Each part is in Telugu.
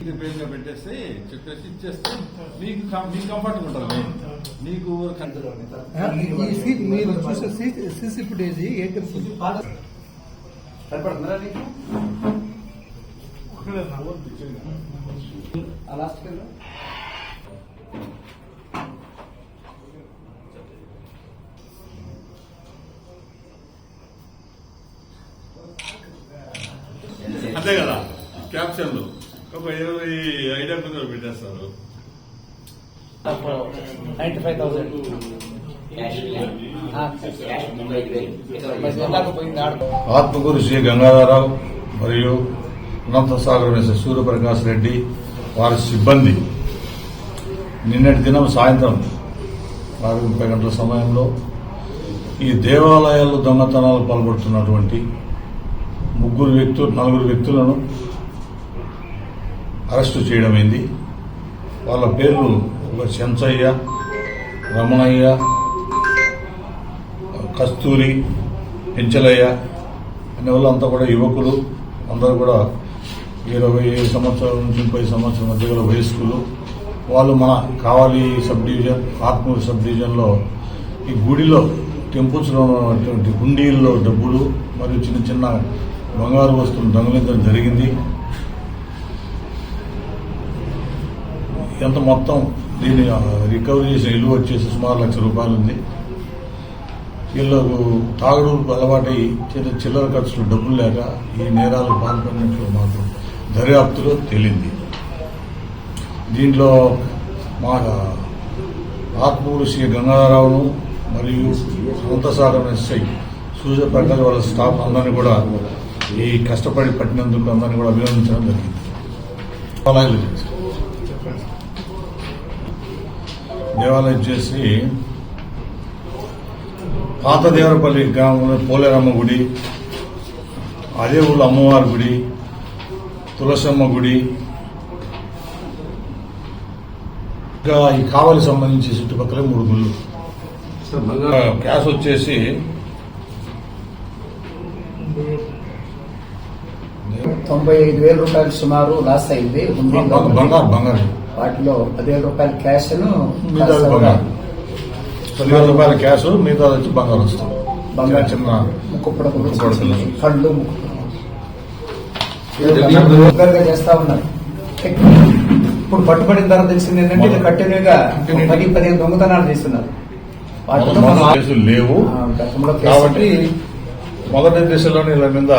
పేరుగా పెట్టేసి చెప్పేసి ఇచ్చేస్తే నీకు కం- నీకు కంఫర్ట్గా ఉంటుంది. నీకు సీ- మీరు చూసే సీ- సీసీ ఫుటేజ్ ఏంటి సరిపడుతుందా నీకు? లాస్ట్ అంతే కదా క్యాప్షన్లు ఒక ఇరవై ఐడియా కొంచెం పెట్టేస్తారు. Ninety five thousand. Atmakur Shri Gangadhararao మరియు అనంతసాగర్ మిస్టర్ సూర్యప్రకాష్ రెడ్డి వారి సిబ్బంది నిన్నటి దినం సాయంత్రం ఆరు ముప్పై గంటల సమయంలో ఈ దేవాలయాల్లో దొంగతనాలు పాల్పడుతున్నటువంటి ముగ్గురు వ్యక్తులు నలుగురు వ్యక్తులను అరెస్టు చేయడమైంది. వాళ్ళ పేర్లు ఒక చెంచయ్య రమణయ్య కస్తూరి పెంచలయ్య అనే వాళ్ళంతా కూడా యువకులు. అందరూ కూడా ఇరవై ఏడు సంవత్సరాల నుంచి ముప్పై సంవత్సరాల మధ్య గల వయస్కులు వాళ్ళు మన కావాలి సబ్ డివిజన్ ఆత్మూరు సబ్ డివిజన్లో ఈ గుడిలో టెంపుల్స్లో ఉన్నటువంటి హుండీల్లో డబ్బులు మరియు చిన్న చిన్న బంగారు వస్తువులు దొంగలించడం జరిగింది. ఎంత మొత్తం దీన్ని రికవరీ చేసిన ఇల్లు వచ్చేసి సుమారు లక్ష రూపాయలు ఉంది. వీళ్ళకు తాగుడు అలవాటై చిన్న చిల్లర ఖర్చులు డబ్బులు లేక ఈ నేరాలు పాల్పడినట్లు మాకు దర్యాప్తులో తేలింది. దీంట్లో మా ఆత్మూరు శ్రీ గంగారావును మరియు అనంతసాగర్ ఎస్ఐ సూర్యప్రకాష్ వాళ్ళ స్టాఫ్ అందరినీ కూడా ఈ కష్టపడి పట్టినందుకు అందరినీ కూడా అభినందించడం జరిగింది. అలాగే దేవాలయం చేసి పాత దేవరపల్లి గ్రామంలో పోలేరమ్మ గుడి అదే ఊళ్ళో అమ్మవారి గుడి తులసమ్మ గుడి. ఇంకా ఈ కావలి సంబంధించి చుట్టుపక్కల మూడు గుళ్ళు. ఆ, క్యాష్ వచ్చేసి తొంభై ఐదు వేల రూపాయలు సుమారు లాస్ అయింది వాటిలో పదివేల రూపాయల క్యాష్ పదివేల రూపాయల క్యాష్ మిగతా వచ్చి బంగారు వస్తుంది. బంగారు చిన్న ముక్కు. కళ్ళు ముక్కు చేస్తా ఉన్నారు. ఇప్పుడు పట్టుబడిన తర్వాత తెలిసింది ఏంటంటే ఇది కంటిన్యూగా పది పదిహేను దొంగతనాలు చేస్తున్నారు. లేవు. కాబట్టి మొదటి దశలోనే ఇలా మీద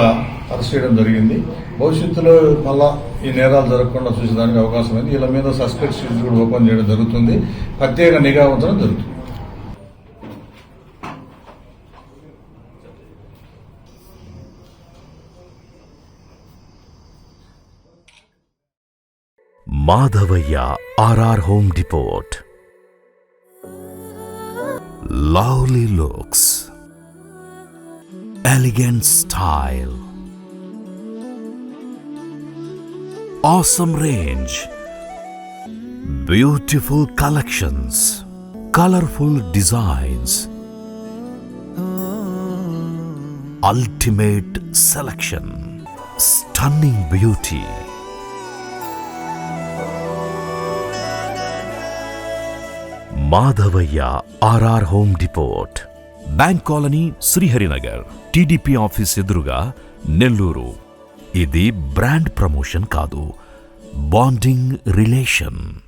అరెస్ట్ చేయడం జరిగింది. భవిష్యత్తులో మళ్ళా ఈ నేరాలు జరగకుండా చూసేదానికి అవకాశం ఉంది. వీళ్ళ మీద సస్పెక్ట్ షీట్స్ కూడా ఓపెన్ చేయడం జరుగుతుంది. ప్రత్యేక నిఘా ఉంచడం జరుగుతుంది. Madhavaiah RR Home Depot lovely looks. Elegant style. awesome range beautiful collections colorful designs ultimate selection stunning beauty Madhavaiah RR home depot bank colony Sriharinagar TDP office ఎదురుగా నెల్లూరు ఇది బ్రాండ్ ప్రమోషన్ కాదు. Bonding relation.